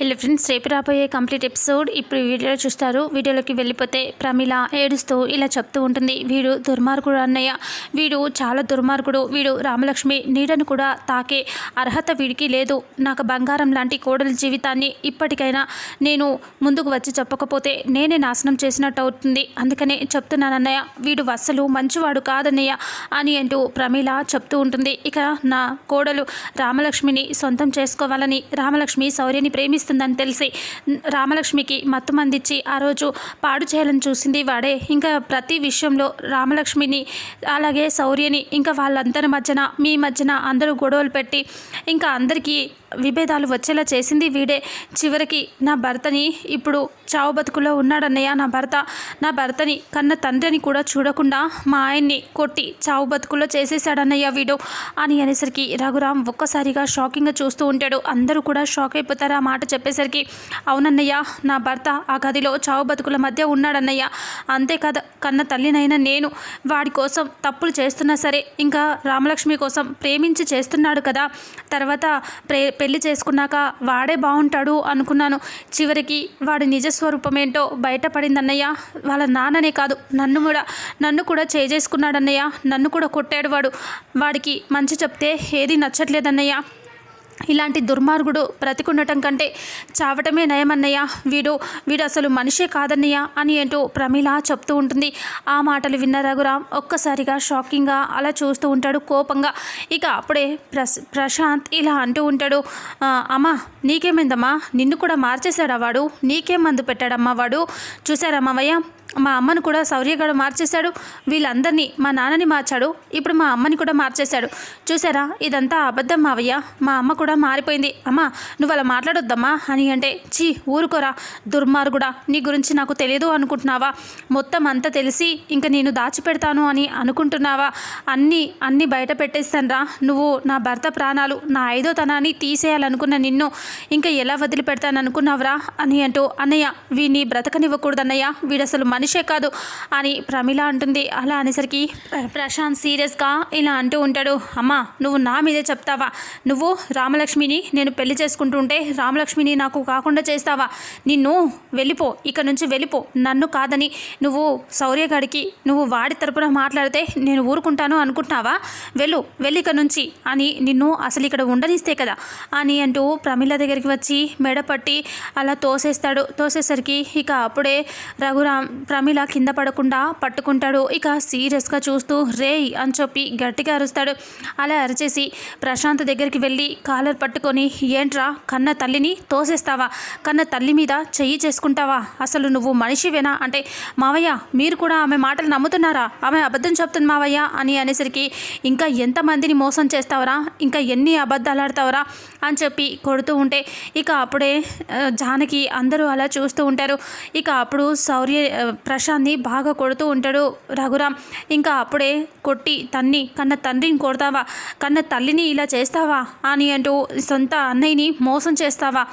Hello friends రేపు రాబోయే complete episode ఇప్పుడు వీడియోలో చూస్తారు. వీడియోలోకి వెళ్ళిపోతే ప్రమిళ ఏడుస్తూ ఇలా చెప్తూ ఉంటుంది. వీడు దుర్మార్గుడు అన్నయ్య. వీడు చాలా దుర్మార్గుడు. వీడు రామలక్ష్మి నీడను కూడా తాకే అర్హత వీడికి లేదు. నాకు బంగారం లాంటి కోడల జీవితాన్ని ఇప్పటికైనా నేను ముందుకు వచ్చి చెప్పకపోతే నేనే నాశనం చేసినట్టు అవుతుంది. అందుకనే చెప్తున్నానన్నయ్య వీడు అస్సలు మంచివాడు కాదన్నయ్య అని అంటూ ప్రమీల చెప్తూ ఉంటుంది. ఇక నా కోడలు రామలక్ష్మిని సొంతం చేసుకోవాలని రామలక్ష్మి శౌర్యని చేస్తుందని తెలిసి రామలక్ష్మికి మత్తు మందిచ్చి ఆ రోజు పాడు చేయాలని చూసింది వాడే. ఇంకా ప్రతి విషయంలో రామలక్ష్మిని అలాగే శౌర్యని ఇంకా వాళ్ళందరి మధ్యన మీ మధ్యన అందరూ గొడవలు పెట్టి ఇంకా అందరికీ విభేదాలు వచ్చేలా చేసింది వీడే. చివరికి నా భర్తని ఇప్పుడు చావు బతుకులో ఉన్నాడన్నయ్య. నా భర్త నా భర్తని కన్న తండ్రిని కూడా చూడకుండా మా ఆయన్ని కొట్టి చావు బతుకులో చేసేసాడన్నయ్య వీడు. అని అనేసరికి రఘురామ్ ఒక్కసారిగా షాకింగ్గా చూస్తూ ఉంటాడు. అందరూ కూడా షాక్ అయిపోతారు ఆ మాట చెప్పేసరికి. అవునన్నయ్య నా భర్త ఆ గదిలో చావు బతుకుల మధ్య ఉన్నాడన్నయ్య. అంతేకాదు కన్న తల్లినైనా నేను వాడి కోసం తప్పులు చేస్తున్నా సరే ఇంకా రామలక్ష్మి కోసం ప్రేమించి చేస్తున్నాడు కదా. తర్వాత ప్రే పెళ్ళి చేసుకున్నాక వాడే బాగుంటాడు అనుకున్నాను. చివరికి వాడి నిజ ఏంటో బయటపడిందన్నయ్య. వాళ్ళ నాన్ననే కాదు నన్ను కూడా నన్ను కూడా చేసుకున్నాడన్నయ్య నన్ను కూడా కొట్టాడు వాడు. వాడికి మంచి చెప్తే ఏది నచ్చట్లేదన్నయ్య. ఇలాంటి దుర్మార్గుడు బ్రతికుండటం కంటే చావటమే నయమన్నయ్య. వీడు వీడు అసలు మనిషే కాదన్నయ్య అని ఏంటో ప్రమీల చెప్తూ ఉంటుంది. ఆ మాటలు విన్న రఘురామ్ ఒక్కసారిగా షాకింగ్గా అలా చూస్తూ ఉంటాడు కోపంగా. ఇక అప్పుడే ప్రశాంత్ ఇలా అంటూ ఉంటాడు అమ్మా నీకేమైందమ్మా? నిన్ను కూడా మార్చేశాడా వాడు? నీకేం మందు పెట్టాడమ్మా వాడు? చూసారా మావయ్య? మా అమ్మను కూడా శౌర్యగాడు మార్చేశాడు. వీళ్ళందరినీ మా నాన్నని మార్చాడు. ఇప్పుడు మా అమ్మని కూడా మార్చేశాడు. చూసారా? ఇదంతా అబద్ధం మావయ్య. మా అమ్మ కూడా మారిపోయింది. అమ్మా నువ్వు అలా మాట్లాడొద్దమ్మా అని అంటే చీ ఊరుకోరా. దుర్మార్గుడా నీ గురించి నాకు తెలియదు అనుకుంటున్నావా? మొత్తం అంతా తెలిసి ఇంక నేను దాచిపెడతాను అని అనుకుంటున్నావా? అన్నీ అన్నీ బయట పెట్టేస్తానరా. నువ్వు నా భర్త ప్రాణాలు నా ఐదో తనాన్ని తీసేయాలనుకున్న నిన్ను ఇంకా ఎలా వదిలిపెడతాననుకున్నావురా అని అంటూ అన్నయ్య వీని బ్రతకనివ్వకూడదన్నయ్య. వీడసలు అసలు మనిషే కాదు అని ప్రమిళ అంటుంది. అలా అనేసరికి ప్రశాంత్ సీరియస్గా ఇలా అంటూ ఉంటాడు. అమ్మా నువ్వు నా మీదే చెప్తావా? నువ్వు రామలక్ష్మిని నేను పెళ్ళి చేసుకుంటుంటే రామలక్ష్మిని నాకు కాకుండా చేస్తావా? నిన్ను వెళ్ళిపో ఇక్కడ నుంచి వెళ్ళిపో. నన్ను కాదని నువ్వు శౌర్యగాడికి నువ్వు వాడి తరపున మాట్లాడితే నేను ఊరుకుంటాను అనుకుంటున్నావా? వెళ్ళు వెళ్ళి ఇక్కడ నుంచి అని నిన్ను అసలు ఇక్కడ ఉండనిస్తే కదా అని అంటూ ప్రమిళ దగ్గరికి వచ్చి మెడపట్టి అలా తోసేస్తాడు. తోసేసరికి ఇక అప్పుడే రఘురామ్ ప్రమిళ కింద పడకుండా పట్టుకుంటాడు. ఇక సీరియస్గా చూస్తూ రేయ్ అని చెప్పి గట్టిగా అరుస్తాడు. అలా అరిచేసి ప్రశాంత్ దగ్గరికి వెళ్ళి కాలర్ పట్టుకొని ఏంట్రా కన్న తల్లిని తోసేస్తావా? కన్న తల్లి మీద చెయ్యి చేసుకుంటావా? అసలు నువ్వు మనిషివేనా? అంటే మావయ్య మీరు కూడా ఆమె మాటలు నమ్ముతున్నారా? ఆమె అబద్ధం చెప్తుంది మావయ్య అని అనేసరికి ఇంకా ఎంతమందిని మోసం చేస్తావరా? ఇంకా ఎన్ని అబద్ధాలు ఆడతావరా? అని చెప్పి కొడుతూ ఉంటే ఇక అప్పుడే జానకి అందరూ అలా చూస్తూ ఉంటారు. ఇక అప్పుడు శౌర్య ప్రశాంత్ని బాగా కొడుతూ ఉంటాడు. రఘురామ్ ఇంకా అప్పుడే కొట్టి తన్ని కన్న తండ్రిని కొడతావా? కన్న తల్లిని ఇలా చేస్తావా అని అంటూ సొంత అన్నయ్యని మోసం చేస్తావా?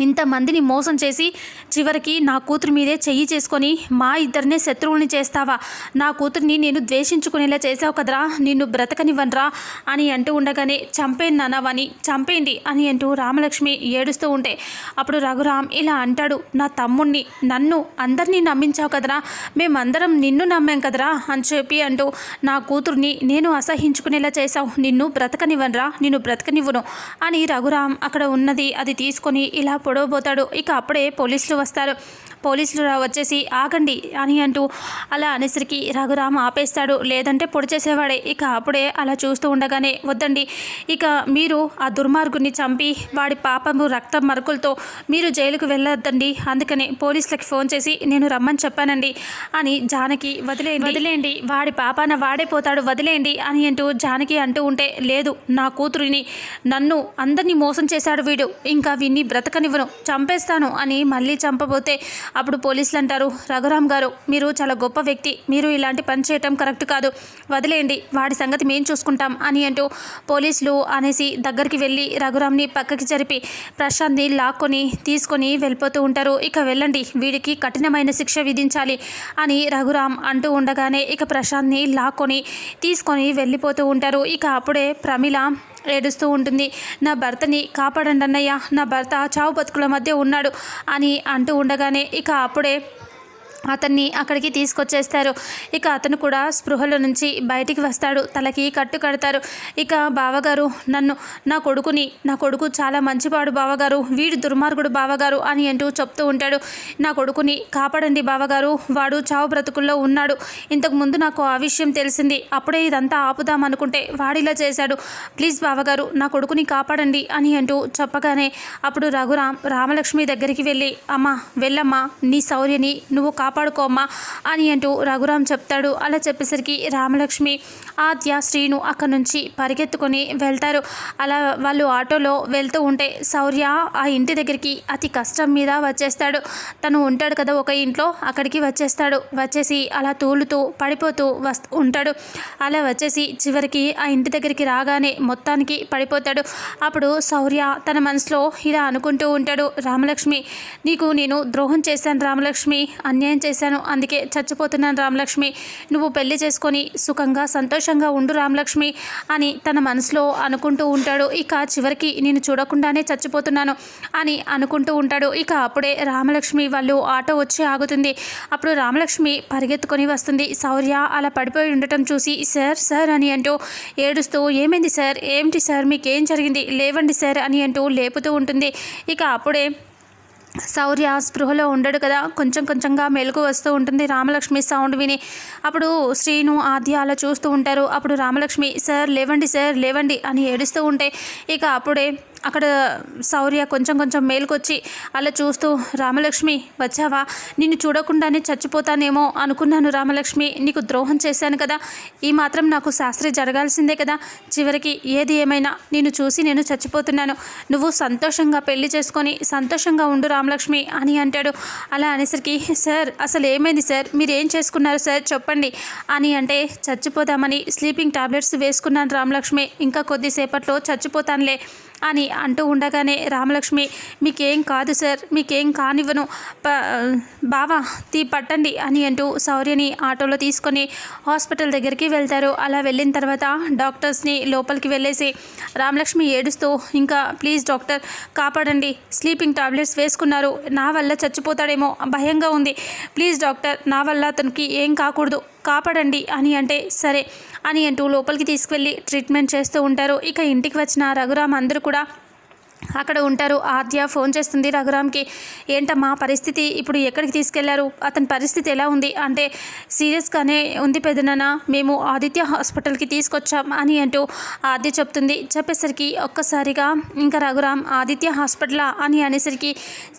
ఇంతమందిని మోసం చేసి చివరికి నా కూతురు మీదే చెయ్యి చేసుకొని మా ఇద్దరినే శత్రువుల్ని చేస్తావా? నా కూతుర్ని నేను ద్వేషించుకునేలా చేసావు కదరా? నిన్ను బ్రతకనివ్వనరా? అని అంటూ ఉండగానే చంపేయండి నానవని చంపేయండి అని అంటూ రామలక్ష్మి ఏడుస్తూ ఉంటే అప్పుడు రఘురామ్ ఇలా అంటాడు నా తమ్ముణ్ణి నన్ను అందరినీ నమ్మించావు కదరా? మేమందరం నిన్ను నమ్మాం కదరా? అని చెప్పి అంటూ నా కూతుర్ని నేను అసహించుకునేలా చేశావు నిన్ను బ్రతకనివ్వనరా? నిన్ను బ్రతకనివ్వను అని రఘురామ్ అక్కడ ఉన్నది అది తీసుకొని ఇలా పొడవబోతాడు. ఇక అప్పుడే పోలీసులు వస్తారు. పోలీసులు రా- వచ్చేసి ఆగండి అని అంటూ అలా అనేసరికి రఘురామ్ ఆపేస్తాడు. లేదంటే పొడి చేసేవాడే. ఇక అప్పుడే అలా చూస్తూ ఉండగానే వద్దండి. ఇక మీరు ఆ దుర్మార్గుని చంపి వాడి పాపము రక్త మరకులతో మీరు జైలుకు వెళ్ళొద్దండి. అందుకనే పోలీసులకి ఫోన్ చేసి నేను రమ్మని చెప్పానండి అని జానకి వదిలేయండి. వదిలేయండి. వాడి పాపాన వాడే పోతాడు వదిలేయండి అని అంటూ జానకి అంటూ ఉంటే లేదు నా కూతురిని నన్ను అందరినీ మోసం చేశాడు వీడు. ఇంకా వీడిని ఇవ్వను చంపేస్తాను అని మళ్ళీ చంపబోతే అప్పుడు పోలీసులు అంటారు రఘురామ్ గారు మీరు చాలా గొప్ప వ్యక్తి మీరు ఇలాంటి పని చేయటం కరెక్ట్ కాదు. వదిలేయండి వాడి సంగతి మేము చూసుకుంటాం అని అంటూ పోలీసులు అనేసి దగ్గరికి వెళ్ళి రఘురామ్ని పక్కకి జరిపి ప్రశాంత్ని లాక్కొని తీసుకొని వెళ్ళిపోతూ ఉంటారు. ఇక వెళ్ళండి వీడికి కఠినమైన శిక్ష విధించాలి అని రఘురామ్ అంటూ ఉండగానే ఇక ప్రశాంత్ని లాక్కొని తీసుకొని వెళ్ళిపోతూ ఉంటారు. ఇక అప్పుడే ప్రమిళ ఏడుస్తూ ఉంటుంది. నా భర్తని కాపాడండి అన్నయ్య నా భర్త చావు బతుకుల మధ్య ఉన్నాడు అని అంటూ ఉండగానే ఇక అప్పుడే అతన్ని అక్కడికి తీసుకొచ్చేస్తారు. ఇక అతను కూడా స్పృహలో నుంచి బయటికి వస్తాడు. తలకి కట్టు కడతారు. ఇక బావగారు నన్ను నా కొడుకుని నా కొడుకు చాలా మంచివాడు బావగారు. వీడు దుర్మార్గుడు బావగారు అని అంటూ చెప్తూ ఉంటాడు. నా కొడుకుని కాపాడండి బావగారు. వాడు చావు బ్రతుకుల్లో ఉన్నాడు. ఇంతకుముందు నాకు ఆ విషయం తెలిసింది. అప్పుడే ఇదంతా ఆపుదాం అనుకుంటే వాడిలా చేశాడు. ప్లీజ్ బావగారు నా కొడుకుని కాపాడండి అని అంటూ చెప్పగానే అప్పుడు రఘురామ్ రామలక్ష్మి దగ్గరికి వెళ్ళి అమ్మా వెళ్ళమ్మా నీ శౌర్యని నువ్వు కాపాడుకోమ్మా అని అంటూ రఘురామ్ చెప్తాడు. అలా చెప్పేసరికి రామలక్ష్మి ఆద్య శ్రీను అక్కడి నుంచి పరిగెత్తుకొని వెళ్తారు. అలా వాళ్ళు ఆటోలో వెళ్తూ ఉంటే శౌర్య ఆ ఇంటి దగ్గరికి అతి కష్టం మీద వచ్చేస్తాడు. తను ఉంటాడు కదా ఒక ఇంట్లో అక్కడికి వచ్చేస్తాడు. వచ్చేసి అలా తూలుతూ పడిపోతూ వస్తూ ఉంటాడు. అలా వచ్చేసి చివరికి ఆ ఇంటి దగ్గరికి రాగానే మొత్తానికి పడిపోతాడు. అప్పుడు శౌర్య తన మనసులో ఇలా అనుకుంటూ ఉంటాడు. రామలక్ష్మి నీకు నేను ద్రోహం చేశాను రామలక్ష్మి అన్యాయం చేశాను. అందుకే చచ్చిపోతున్నాను రామలక్ష్మి. నువ్వు పెళ్ళి చేసుకొని సుఖంగా సంతోషంగా ఉండు రామలక్ష్మి అని తన మనసులో అనుకుంటూ ఉంటాడు. ఇక చివరికి నేను చూడకుండానే చచ్చిపోతున్నాను అని అనుకుంటూ ఉంటాడు. ఇక అప్పుడే రామలక్ష్మి వాళ్ళు ఆటో వచ్చి ఆగుతుంది. అప్పుడు రామలక్ష్మి పరిగెత్తుకొని వస్తుంది. శౌర్య అలా పడిపోయి ఉండటం చూసి సార్ సార్ అని అంటూ ఏడుస్తూ ఏమైంది సార్? ఏమిటి సార్? మీకేం జరిగింది? లేవండి సార్ అని అంటూ లేపుతూ ఉంటుంది. ఇక అప్పుడే శౌర్య స్పృహలో ఉండడు కదా. కొంచెం కొంచెంగా మెలకు వస్తూ ఉంటుంది. రామలక్ష్మి సౌండ్ విని అప్పుడు శ్రీను ఆద్య అలా చూస్తూ ఉంటారు. అప్పుడు రామలక్ష్మి సార్ లేవండి సార్ లేవండి అని ఏడుస్తూ ఉంటే ఇక అప్పుడే అక్కడ శౌర్య కొంచెం కొంచెం మేలుకొచ్చి అలా చూస్తూ రామలక్ష్మి వచ్చావా? నిన్ను చూడకుండానే చచ్చిపోతానేమో అనుకున్నాను రామలక్ష్మి. నీకు ద్రోహం చేశాను కదా. ఈ మాత్రం నాకు శాస్త్రి జరగాల్సిందే కదా. చివరికి ఏది ఏమైనా నిన్ను చూసి నేను చచ్చిపోతున్నాను. నువ్వు సంతోషంగా పెళ్ళి చేసుకొని సంతోషంగా ఉండు రామలక్ష్మి అని అంటాడు. అలా అనేసరికి సార్ అసలు ఏమైంది సార్? మీరు ఏం చేసుకున్నారు సార్? చెప్పండి అని అంటే చచ్చిపోదామని స్లీపింగ్ టాబ్లెట్స్ వేసుకున్నాను రామలక్ష్మి. ఇంకా కొద్దిసేపట్లో చచ్చిపోతానులే. అని అంటూ ఉండగానే రామలక్ష్మి మీకేం కాదు సార్ మీకేం కానివ్వను. ప బావా తీ పట్టండి అని అంటూ శౌర్యని ఆటోలో తీసుకొని హాస్పిటల్ దగ్గరికి వెళ్తారు. అలా వెళ్ళిన తర్వాత డాక్టర్స్ని లోపలికి వెళ్ళేసి రామలక్ష్మి ఏడుస్తూ ఇంకా ప్లీజ్ డాక్టర్ కాపాడండి. స్లీపింగ్ టాబ్లెట్స్ వేసుకున్నారు. నా వల్ల చచ్చిపోతాడేమో. భయంగా ఉంది. ప్లీజ్ డాక్టర్ నా వల్ల అతనికి ఏం కాకూడదు. కాపాడండి అని అంటే సరే అని అంటూ లోపలికి తీసుకువెళ్ళి ట్రీట్మెంట్ చేస్తూ ఉంటారు. ఇక ఇంటికి వచ్చిన రఘురామ్ అందరూ కూడా అక్కడ ఉంటారు. ఆద్య ఫోన్ చేస్తుంది రఘురామ్కి. ఏంటమ్మా పరిస్థితి? ఇప్పుడు ఎక్కడికి తీసుకెళ్ళారు? అతని పరిస్థితి ఎలా ఉంది? అంటే సీరియస్గానే ఉంది పెదనాన్న. మేము ఆదిత్య హాస్పిటల్కి తీసుకొచ్చాం అని అంటూ ఆద్య చెప్తుంది. చెప్పేసరికి ఒక్కసారిగా ఇంకా రఘురామ్ ఆదిత్య హాస్పిటలా? అని అనేసరికి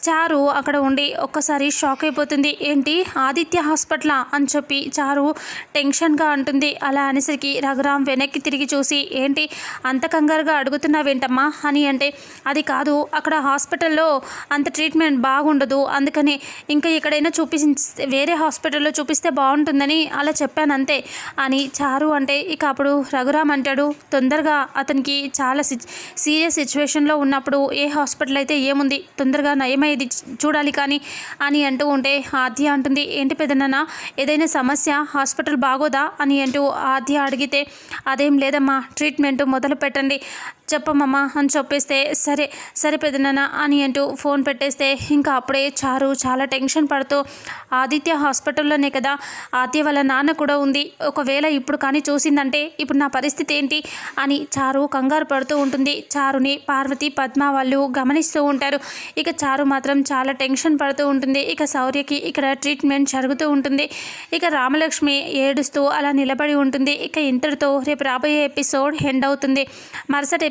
చారు అక్కడ ఉండి ఒక్కసారి షాక్ అయిపోతుంది. ఏంటి? ఆదిత్య హాస్పిటలా? అని చెప్పి చారు టెన్షన్గా అంటుంది. అలా అనేసరికి రఘురామ్ వెనక్కి తిరిగి చూసి ఏంటి? అంత కంగారుగా అడుగుతున్నావేంటమ్మా? అని అంటే అది కాదు అక్కడ హాస్పిటల్లో అంత ట్రీట్మెంట్ బాగుండదు. అందుకని ఇంకా ఎక్కడైనా చూపిస్తే వేరే హాస్పిటల్లో చూపిస్తే బాగుంటుందని అలా చెప్పాను అంతే అని చారు అంటే ఇక అప్పుడు రఘురామ్ అంటాడు తొందరగా అతనికి చాలా సీరియస్ సిచ్యువేషన్లో ఉన్నప్పుడు ఏ హాస్పిటల్ అయితే ఏముంది తొందరగా నయమయ్యేది చూడాలి కానీ అని అంటూ ఉంటే ఆద్య అంటుంది ఏంటి పెదనాన్న ఏదైనా సమస్య హాస్పిటల్ బాగోదా? అని అంటూ ఆద్య అడిగితే అదేం లేదమ్మా ట్రీట్మెంట్ మొదలు పెట్టండి చెప్పమ్మా అని చెప్పేస్తే సరే సరే పెదనాన్న అని అంటూ ఫోన్ పెట్టేస్తే ఇంకా అప్పుడే చారు చాలా టెన్షన్ పడుతూ ఆదిత్య హాస్పిటల్లోనే కదా ఆద్య వాళ్ళ నాన్న కూడా ఉంది ఒకవేళ ఇప్పుడు కానీ చూసిందంటే ఇప్పుడు నా పరిస్థితి ఏంటి అని చారు కంగారు పడుతూ ఉంటుంది. చారుని పార్వతి పద్మ వాళ్ళు గమనిస్తూ ఉంటారు. ఇక చారు మాత్రం చాలా టెన్షన్ పడుతూ ఉంటుంది. ఇక శౌర్యకి ఇక్కడ ట్రీట్మెంట్ జరుగుతూ ఉంటుంది. ఇక రామలక్ష్మి ఏడుస్తూ అలా నిలబడి ఉంటుంది. ఇక ఇంతటితో రేపు రాబోయే ఎపిసోడ్ ఎండ్ అవుతుంది. మరుసటి